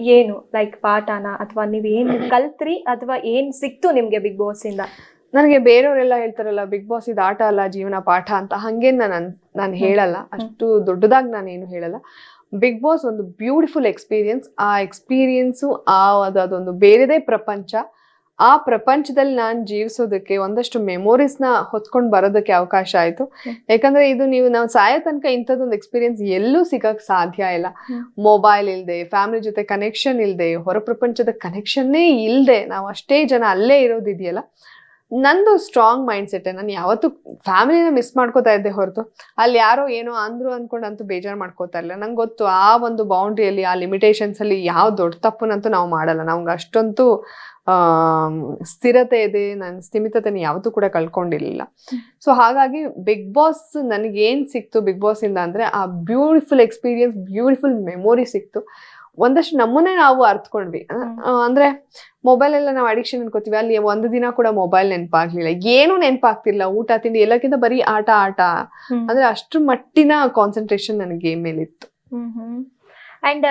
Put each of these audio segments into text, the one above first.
ಏನು? ಲೈಕ್ ಪಾಠನ? ಅಥವಾ ನೀವು ಏನು ಕಲ್ತ್ರಿ? ಅಥವಾ ಏನು ಸಿಕ್ತು ನಿಮಗೆ ಬಿಗ್ ಬಾಸ್ ಇಂದ? ನನಗೆ ಬೇರೆಯವರೆಲ್ಲ ಹೇಳ್ತಾರಲ್ಲ ಬಿಗ್ ಬಾಸ್ ಇದು ಆಟ ಅಲ್ಲ ಜೀವನ ಪಾಠ ಅಂತ. ಹಂಗೇನ್ ನಾನು ನಾನು ಹೇಳಲ್ಲ. ಅಷ್ಟು ದೊಡ್ಡದಾಗಿ ನಾನು ಏನು ಹೇಳಲ್ಲ. ಬಿಗ್ ಬಾಸ್ ಒಂದು ಬ್ಯೂಟಿಫುಲ್ ಎಕ್ಸ್ಪೀರಿಯನ್ಸ್ ಆ ಎಕ್ಸ್ಪೀರಿಯನ್ಸು ಆ ಅದು ಅದೊಂದು ಬೇರೆದೇ ಪ್ರಪಂಚ. ಆ ಪ್ರಪಂಚದಲ್ಲಿ ನಾನು ಜೀವಿಸೋದಕ್ಕೆ ಒಂದಷ್ಟು ಮೆಮೊರೀಸ್ನ ಹೊತ್ಕೊಂಡು ಬರೋದಕ್ಕೆ ಅವಕಾಶ ಆಯಿತು. ಯಾಕಂದ್ರೆ ಇದು ನೀವು ನಾವು ಸಾಯೋ ತನಕ ಇಂಥದ್ದೊಂದು ಎಕ್ಸ್ಪೀರಿಯನ್ಸ್ ಎಲ್ಲೂ ಸಿಗಕ್ ಸಾಧ್ಯ ಇಲ್ಲ. ಮೊಬೈಲ್ ಇಲ್ಲದೆ ಫ್ಯಾಮಿಲಿ ಜೊತೆ ಕನೆಕ್ಷನ್ ಇಲ್ಲದೆ ಹೊರ ಪ್ರಪಂಚದ ಕನೆಕ್ಷನ್ನೇ ಇಲ್ಲದೆ ನಾವು ಅಷ್ಟೇ ಜನ ಅಲ್ಲೇ ಇರೋದಿದೆಯಲ್ಲ. ನಂದು ಸ್ಟ್ರಾಂಗ್ ಮೈಂಡ್ ಸೆಟ್ ನಾನು ಯಾವತ್ತೂ ಫ್ಯಾಮಿಲಿನ ಮಿಸ್ ಮಾಡ್ಕೋತಾ ಇದ್ದೆ ಹೊರತು. ಅಲ್ಲಿ ಯಾರೋ ಏನೋ ಅಂದ್ರು ಅನ್ಕೊಂಡು ಅಂತೂ ಬೇಜಾರು ಮಾಡ್ಕೋತಾ ಇಲ್ಲ ನಂಗೆ ಗೊತ್ತು ಆ ಒಂದು ಬೌಂಡ್ರಿಯಲ್ಲಿ ಆ ಲಿಮಿಟೇಷನ್ಸ್ ಅಲ್ಲಿ ಯಾವ ದೊಡ್ಡ ತಪ್ಪನಂತೂ ನಾವು ಮಾಡಲ್ಲ. ನಮ್ಗೆ ಅಷ್ಟಂತೂ ಸ್ಥಿರತೆ ಇದೆ ನನ್ನ ಸ್ಥಿಮಿತತೆನ ಯಾವತ್ತೂ ಕೂಡ ಕಳ್ಕೊಂಡಿರಲಿಲ್ಲ. ಸೊ ಹಾಗಾಗಿ ಬಿಗ್ ಬಾಸ್ ನನಗೇನು ಸಿಕ್ತು ಬಿಗ್ ಬಾಸ್ ಇಂದ ಅಂದ್ರೆ ಆ ಬ್ಯೂಟಿಫುಲ್ ಎಕ್ಸ್ಪೀರಿಯನ್ಸ್ ಬ್ಯೂಟಿಫುಲ್ ಮೆಮೊರಿ ಸಿಕ್ತು. ಒಂದಷ್ಟು ನಮ್ಮನ್ನೇ ನಾವು ಅರ್ತ್ಕೊಂಡ್ವಿ. ಅಂದ್ರೆ ಮೊಬೈಲ್ ಎಲ್ಲ ನಾವು ಅಡಿಕ್ಷನ್ ಅನ್ಕೋತೀವಿ. ಅಲ್ಲಿ ಒಂದು ದಿನ ಕೂಡ ಮೊಬೈಲ್ ನೆನಪಾಗ್ಲಿಲ್ಲ. ಏನು ನೆನಪಾಗ್ತಿಲ್ಲ ಊಟ ತಿಂಡಿ ಎಲ್ಲಕ್ಕಿಂತ ಬರೀ ಆಟ ಆಟ. ಅಂದ್ರೆ ಅಷ್ಟು ಮಟ್ಟಿನ ಕಾನ್ಸಂಟ್ರೇಷನ್ ನನಗೆ ಗೇಮ್ ಮೇಲೆ ಇತ್ತು ಅಂಡ್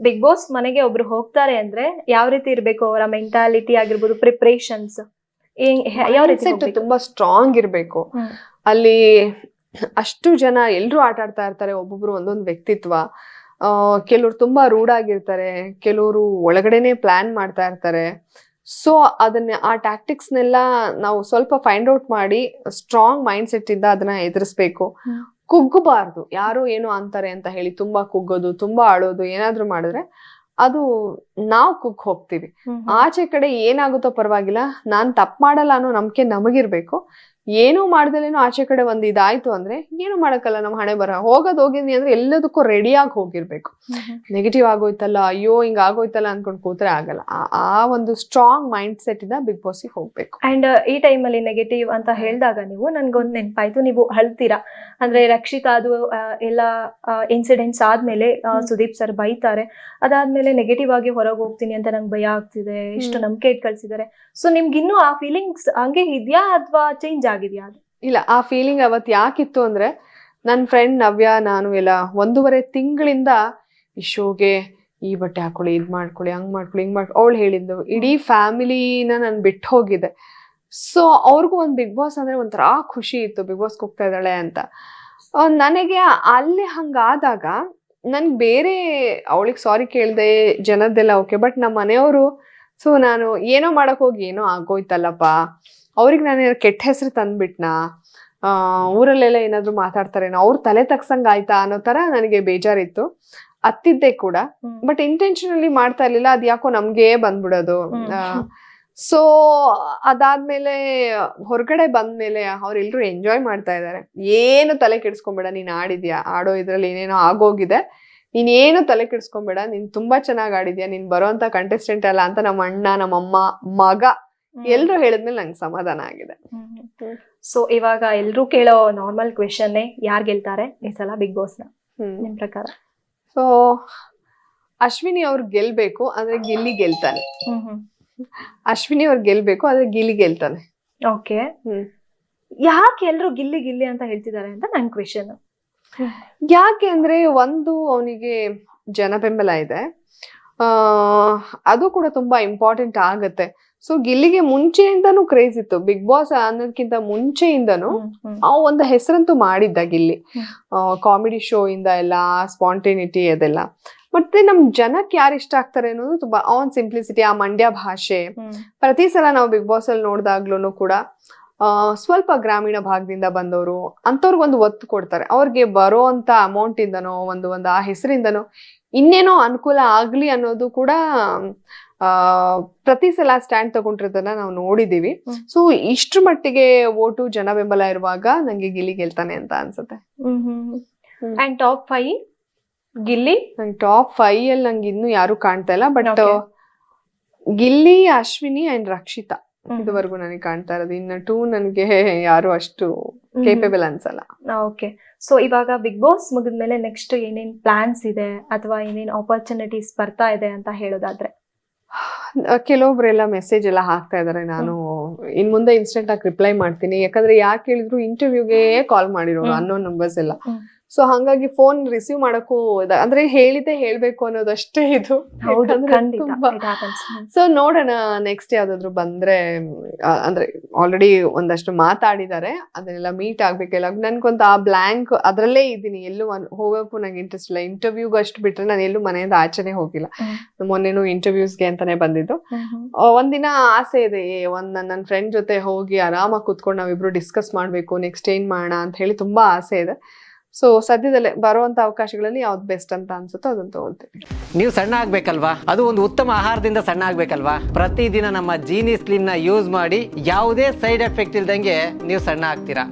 ಬಿಗ್ ಬಾಸ್ ಮನೆಗೆ ಒಬ್ರು ಹೋಗ್ತಾರೆ ಅಂದ್ರೆ ಯಾವ ರೀತಿ ಇರ್ಬೇಕು ಅವರ ಮೆಂಟಾಲಿಟಿ ಆಗಿರ್ಬೋದು ಪ್ರಿಪ್ರೇಷನ್ಸ್ ಯಾವ ರೀತಿ ತುಂಬಾ ಸ್ಟ್ರಾಂಗ್ ಇರಬೇಕು. ಅಲ್ಲಿ ಅಷ್ಟು ಜನ ಎಲ್ರು ಆಟ ಆಡ್ತಾ ಇರ್ತಾರೆ ಒಬ್ಬೊಬ್ರು ಒಂದೊಂದು ವ್ಯಕ್ತಿತ್ವ. ಕೆಲವ್ರು ತುಂಬಾ ರೂಡ್ ಆಗಿರ್ತಾರೆ ಕೆಲವರು ಒಳಗಡೆನೆ ಪ್ಲಾನ್ ಮಾಡ್ತಾ ಇರ್ತಾರೆ. ಸೊ ಅದನ್ನ ಆ ಟ್ಯಾಕ್ಟಿಕ್ಸ್ನೆಲ್ಲ ನಾವು ಸ್ವಲ್ಪ ಫೈಂಡ್ ಔಟ್ ಮಾಡಿ ಸ್ಟ್ರಾಂಗ್ ಮೈಂಡ್ ಸೆಟ್ ಇಂದ ಅದನ್ನ ಎದುರಿಸ್ಬೇಕು. ಕುಗ್ಗಬಾರ್ದು. ಯಾರು ಏನು ಅಂತಾರೆ ಅಂತ ಹೇಳಿ ತುಂಬಾ ಕುಗ್ಗೋದು ತುಂಬಾ ಅಳೋದು ಏನಾದ್ರೂ ಮಾಡಿದ್ರೆ ಅದು ನಾವು ಕುಗ್ ಹೋಗ್ತೀವಿ. ಆಚೆ ಕಡೆ ಏನಾಗುತ್ತೋ ಪರವಾಗಿಲ್ಲ. ನಾನ್ ತಪ್ಪು ಮಾಡಲ್ಲ ಅನ್ನೋ ನಂಬಿಕೆ ನಮಗಿರ್ಬೇಕು. ಏನೂ ಮಾಡ್ದಲೇನು ಆಚೆ ಕಡೆ ಒಂದು ಇದಾಯ್ತು ಅಂದ್ರೆ ಏನು ಮಾಡಕ್ಕಲ್ಲ ನಮ್ಮ ಹಣೆ ಬರ. ಹೋಗೋದು ಹೋಗಿದ್ನಿ ಅಂದ್ರೆ ಎಲ್ಲದಕ್ಕೂ ರೆಡಿಯಾಗಿ ಹೋಗಿರ್ಬೇಕು. ನೆಗೆಟಿವ್ ಆಗೋಯ್ತಲ್ಲ ಅಯ್ಯೋ ಹಿಂಗ ಆಗೋಯ್ತಲ್ಲ ಅನ್ಕೊಂಡು ಕೂತ್ರೆ ಆಗಲ್ಲ. ಆ- ಒಂದು ಸ್ಟ್ರಾಂಗ್ ಮೈಂಡ್ ಸೆಟ್ ಇಂದ ಬಿಗ್ ಬಾಸ್ಗೆ ಹೋಗ್ಬೇಕು. ಅಂಡ್ ಈ ಟೈಮಲ್ಲಿ ನೆಗೆಟಿವ್ ಅಂತ ಹೇಳಿದಾಗ ನೀವು ನನ್ಗೊಂದು ನೆನಪಾಯ್ತು. ನೀವು ಅಳ್ತೀರಾ? ಅಂದ್ರೆ ರಕ್ಷಿತಾ ಅದು ಎಲ್ಲ ಇನ್ಸಿಡೆಂಟ್ಸ್ ಆದ್ಮೇಲೆ ಸುದೀಪ್ ಸರ್ ಬೈತಾರೆ. ಅದಾದ್ಮೇಲೆ ನೆಗೆಟಿವ್ ಆಗಿ ಹೊರಗೆ ಹೋಗ್ತೀನಿ ಅಂತ ನಂಗೆ ಭಯ ಆಗ್ತಿದೆ. ಇಷ್ಟು. ನಂಬಿಕೆ ಇಟ್ ಕಳ್ಸಿದ್ದಾರೆ ಸೊ ನಿಮ್ಗಿನ್ನೂ ಆ ಫೀಲಿಂಗ್ಸ್ ಹಂಗೆ ಇದೆಯಾ ಅಥವಾ ಚೇಂಜ್ ಆಗಿದ್ಯಾ ಇಲ್ಲ, ಆ ಫೀಲಿಂಗ್ ಅವತ್ತು ಯಾಕಿತ್ತು ಅಂದ್ರೆ ನನ್ನ ಫ್ರೆಂಡ್ ನವ್ಯ, ನಾನು ಎಲ್ಲ ಒಂದೂವರೆ ತಿಂಗಳಿಂದ ಈ ಶೋಗೆ ಈ ಬಟ್ಟೆ ಹಾಕೊಳ್ಳಿ, ಇದು ಮಾಡ್ಕೊಳ್ಳಿ, ಹಂಗ್ ಮಾಡ್ಕೊಳ್ಳಿ, ಹಿಂಗೆ ಮಾಡ್ಕೊಳ್ಳಿ ಅವಳು ಹೇಳಿದ್ದು. ಇಡೀ ಫ್ಯಾಮಿಲಿನ ನಾನು ಬಿಟ್ಟು ಹೋಗಿದ್ದೆ ಸೊ ಅವ್ರಿಗೂ ಒಂದು ಬಿಗ್ ಬಾಸ್ ಅಂದ್ರೆ ಒಂಥರ ಖುಷಿ ಇತ್ತು. ಬಿಗ್ ಬಾಸ್ಗೆ ಹೋಗ್ತಾ ಇದ್ದಾಳೆ ಅಂತ. ನನಗೆ ಅಲ್ಲಿ ಹಂಗಾದಾಗ ನನ್ಗೆ ಬೇರೆ ಅವಳಿಗೆ ಸಾರಿ ಕೇಳ್ದೆ, ಜನದ್ದೆಲ್ಲ ಓಕೆ ಬಟ್ ನಮ್ಮ ಮನೆಯವರು ಸೊ ನಾನು ಏನೋ ಮಾಡೋಕ್ಕೋಗಿ ಹೋಗಿ ಏನೋ ಆಗೋಯ್ತಲ್ಲಪ್ಪ. ಅವ್ರಿಗೆ ನಾನು ಕೆಟ್ಟ ಹೆಸರು ತಂದ್ಬಿಟ್ನಾ? ಊರಲ್ಲೆಲ್ಲ ಏನಾದ್ರು ಮಾತಾಡ್ತಾರೇನೋ ಅವ್ರ ತಲೆ ತಗ್ಸಂಗ್ ಆಯ್ತಾ ಅನ್ನೋ ತರ ನನಗೆ ಬೇಜಾರಿತ್ತು. ಅತ್ತಿದ್ದೆ ಕೂಡ. ಬಟ್ ಇಂಟೆನ್ಷನಲಿ ಮಾಡ್ತಾ ಇರ್ಲಿಲ್ಲ ಅದ್ ಯಾಕೋ ನಮ್ಗೆ ಬಂದ್ಬಿಡೋದು. ಸೊ ಅದಾದ್ಮೇಲೆ ಹೊರಗಡೆ ಬಂದ್ಮೇಲೆ ಅವ್ರೆಲ್ರು ಎಂಜಾಯ್ ಮಾಡ್ತಾ ಇದ್ದಾರೆ ಏನು ತಲೆ ಕೆಡಿಸ್ಕೊಂಬೇಡ ನೀನ್ ಆಡಿದ್ಯಾ? ಆಡೋ ಇದ್ರಲ್ಲಿ ಏನೇನೋ ಆಗೋಗಿದೆ. ನೀನ್ ಏನು ತಲೆ ಕೆಡ್ಸ್ಕೊಂಬೇಡ ನೀನ್ ತುಂಬಾ ಚೆನ್ನಾಗಿ ಆಡಿದ್ಯಾ? ನೀನ್ ಬರೋಂತ ಕಂಟೆಸ್ಟೆಂಟ್ ಅಲ್ಲ ಅಂತ ನಮ್ಮ ಅಣ್ಣ ನಮ್ಮಮ್ಮ ಮಗ ಎಲ್ರು ಹೇಳಿದ್ಮೇಲೆ ನಂಗೆ ಸಮಾಧಾನ ಆಗಿದೆ. ಸೊ ಇವಾಗ ಎಲ್ರೂ ಕೇಳೋ ನಾರ್ಮಲ್ ಕ್ವೆಶನ್ ಯಾರು ಗೆಲ್ತಾರೆ ಈ ಸಲ ಬಿಗ್ ಬಾಸ್ನ ನಿಮ್ ಪ್ರಕಾರ? ಸೊ ಅಶ್ವಿನಿ ಅವ್ರು ಗೆಲ್ಬೇಕು ಅಂದ್ರೆ ಗಿಲ್ಲಿ ಗೆಲ್ತಾನೆ. ಅಶ್ವಿನಿ ಅವ್ರು ಗೆಲ್ಬೇಕು ಆದ್ರೆ ಗಿಲ್ಲಿ ಗೆಲ್ತಾನೆ. Okay hmm. ಯಾಕೆ ಎಲ್ರು ಗಿಲ್ಲಿ ಗಿಲ್ಲಿ ಅಂತ ಹೇಳ್ತಿದ್ದಾರೆ ಅಂತ ನನ್ ಕ್ವೆಶನ್ ಯಾಕೆ ಅಂದ್ರೆ ಒಂದು ಅವನಿಗೆ ಜನ ಬೆಂಬಲ ಇದೆ. ಆ ಅದು ಕೂಡ ತುಂಬಾ ಇಂಪಾರ್ಟೆಂಟ್ ಆಗತ್ತೆ. ಸೊ ಗಿಲ್ಲಿಗೆ ಮುಂಚೆಯಿಂದನೂ ಕ್ರೇಜ್ ಇತ್ತು. ಬಿಗ್ ಬಾಸ್ ಅನ್ನೋದಕ್ಕಿಂತ ಮುಂಚೆಯಿಂದನು ಆ ಒಂದು ಹೆಸರಂತೂ ಮಾಡಿದ್ದ ಗಿಲ್ಲಿ. ಕಾಮಿಡಿ ಶೋ ಇಂದ ಎಲ್ಲ ಸ್ಪಾಂಟೇನಿಟಿ ಅದೆಲ್ಲ. ಮತ್ತೆ ನಮ್ ಜನಕ್ಕೆ ಯಾರು ಇಷ್ಟ ಆಗ್ತಾರೆ ಅನ್ನೋದು ತುಂಬಾ ಆನ್ ಸಿಂಪ್ಲಿಸಿಟಿ ಆ ಮಂಡ್ಯ ಭಾಷೆ. ಪ್ರತಿ ಸಲ ನಾವು ಬಿಗ್ ಬಾಸ್ ಅಲ್ಲಿ ನೋಡಿದಾಗ್ಲೂ ಕೂಡ ಸ್ವಲ್ಪ ಗ್ರಾಮೀಣ ಭಾಗದಿಂದ ಬಂದವರು ಅಂಥವ್ರಿಗೊಂದು ಒತ್ತು ಕೊಡ್ತಾರೆ. ಅವ್ರಿಗೆ ಬರೋ ಅಂತ ಅಮೌಂಟ್ ಇಂದನೋ ಒಂದು ಒಂದು ಆ ಹೆಸರಿಂದನೋ ಇನ್ನೇನೋ ಅನುಕೂಲ ಆಗ್ಲಿ ಅನ್ನೋದು ಕೂಡ ಆ ಪ್ರತಿ ಸಲ ಸ್ಟ್ಯಾಂಡ್ ತಗೊಂಡಿರೋದನ್ನ ನಾವು ನೋಡಿದೀವಿ. ಸೊ ಇಷ್ಟ್ರ ಮಟ್ಟಿಗೆ ಓಟು ಜನ ಬೆಂಬಲ ಇರುವಾಗ ನಂಗೆ ಗಿಲ್ಲಿ ಗೆಲ್ತಾನೆ ಅಂತ ಅನ್ಸುತ್ತೆ. And top five Gilli? ನಂಗೆ ಟಾಪ್ ಫೈವ್ ಅಲ್ಲಿ ನಂಗೆ ಇನ್ನು ಯಾರು ಕಾಣ್ತಾ ಇಲ್ಲ ಬಟ್ ಗಿಲ್ಲಿ ಅಶ್ವಿನಿ ಅಂಡ್ ರಕ್ಷಿತಾ ಇದುವರೆಗೂ ನನಗೆ ಕಾಣ್ತಾ ಇರೋದು. ಇನ್ನು ಟೂ ನನಗೆ ಯಾರು ಅಷ್ಟು ಕೇಪೇಬಲ್ ಅನ್ಸಲ್ಲ. ಓಕೆ ಸೊ ಇವಾಗ ಬಿಗ್ ಬಾಸ್ ಮುಗಿದ್ಮೇಲೆ ನೆಕ್ಸ್ಟ್ ಏನೇನ್ ಪ್ಲಾನ್ಸ್ ಇದೆ ಅಥವಾ ಏನೇನ್ ಆಪರ್ಚುನಿಟೀಸ್ ಬರ್ತಾ ಇದೆ ಅಂತ ಹೇಳೋದಾದ್ರೆ ಕೆಲವೊಬ್ರೆಲ್ಲ ಮೆಸೇಜ್ ಎಲ್ಲ ಹಾಕ್ತಾ ಇದಾರೆ. ನಾನು ಇನ್ ಮುಂದೆ ಇನ್ಸ್ಟೆಂಟ್ ಆಗಿ ರಿಪ್ಲೈ ಮಾಡ್ತೀನಿ. ಯಾಕಂದ್ರೆ ಯಾಕೆ ಹೇಳಿದ್ರು ಇಂಟರ್ವ್ಯೂಗೆ ಕಾಲ್ ಮಾಡಿರೋರು ಅನ್ನೋ ನಂಬರ್ಸ್ ಎಲ್ಲ. ಸೊ ಹಂಗಾಗಿ ಫೋನ್ ರಿಸೀವ್ ಮಾಡಕ್ಕೂ ಅಂದ್ರೆ ಹೇಳಿದೆ ಹೇಳ್ಬೇಕು ಅನ್ನೋದಷ್ಟೇ ಇದು. ಸೊ ನೋಡೋಣ ನೆಕ್ಸ್ಟ್ ಯಾವ್ದಾದ್ರು ಬಂದ್ರೆ ಅಂದ್ರೆ ಆಲ್ರೆಡಿ ಒಂದಷ್ಟು ಮಾತಾಡಿದ್ದಾರೆ ಅದನ್ನೆಲ್ಲ ಮೀಟ್ ಆಗ್ಬೇಕಿಲ್ಲ ನನ್ಗೊಂದು ಆ ಬ್ಲಾಂಕ್ ಅದ್ರಲ್ಲೇ ಇದ್ದೀನಿ. ಎಲ್ಲೂ ಹೋಗೋಕ್ಕೂ ನಂಗೆ ಇಂಟ್ರೆಸ್ಟ್ ಇಲ್ಲ. ಇಂಟರ್ವ್ಯೂಗೆ ಅಷ್ಟು ಬಿಟ್ರೆ ನಾನು ಎಲ್ಲೂ ಮನೆಯಿಂದ ಆಚೆನೆ ಹೋಗಿಲ್ಲ. ಮೊನ್ನೆನು ಇಂಟರ್ವ್ಯೂಸ್ಗೆ ಅಂತಾನೆ ಬಂದಿದ್ದು. ಒಂದಿನ ಆಸೆ ಇದೆ. ಒಂದ್ ನನ್ನ ಫ್ರೆಂಡ್ ಜೊತೆ ಹೋಗಿ ಆರಾಮಾಗಿ ಕುತ್ಕೊಂಡು ನಾವಿಬ್ರು ಡಿಸ್ಕಸ್ ಮಾಡ್ಬೇಕು ನೆಕ್ಸ್ಟ್ ಏನ್ ಮಾಡೋಣ ಅಂತ ಹೇಳಿ ತುಂಬಾ ಆಸೆ ಇದೆ. ಸೊ ಸದ್ಯದಲ್ಲೇ ಬರುವಂತ ಅವಕಾಶಗಳಲ್ಲಿ ಯಾವ್ದು ಬೆಸ್ಟ್ ಅಂತ ಅನ್ಸುತ್ತೋ ಅದನ್ನ ತಗೊಳ್ತೀನಿ ನೀವು ಸಣ್ಣ ಆಗ್ಬೇಕಲ್ವಾ? ಅದು ಒಂದು ಉತ್ತಮ ಆಹಾರದಿಂದ ಸಣ್ಣ ಆಗ್ಬೇಕಲ್ವಾ? ಪ್ರತಿದಿನ ನಮ್ಮ ಜೀನಿ ನ ಯೂಸ್ ಮಾಡಿ ಯಾವುದೇ ಸೈಡ್ ಎಫೆಕ್ಟ್ ಇಲ್ದಂಗೆ ನೀವು ಸಣ್ಣ ಆಗ್ತೀರಾ?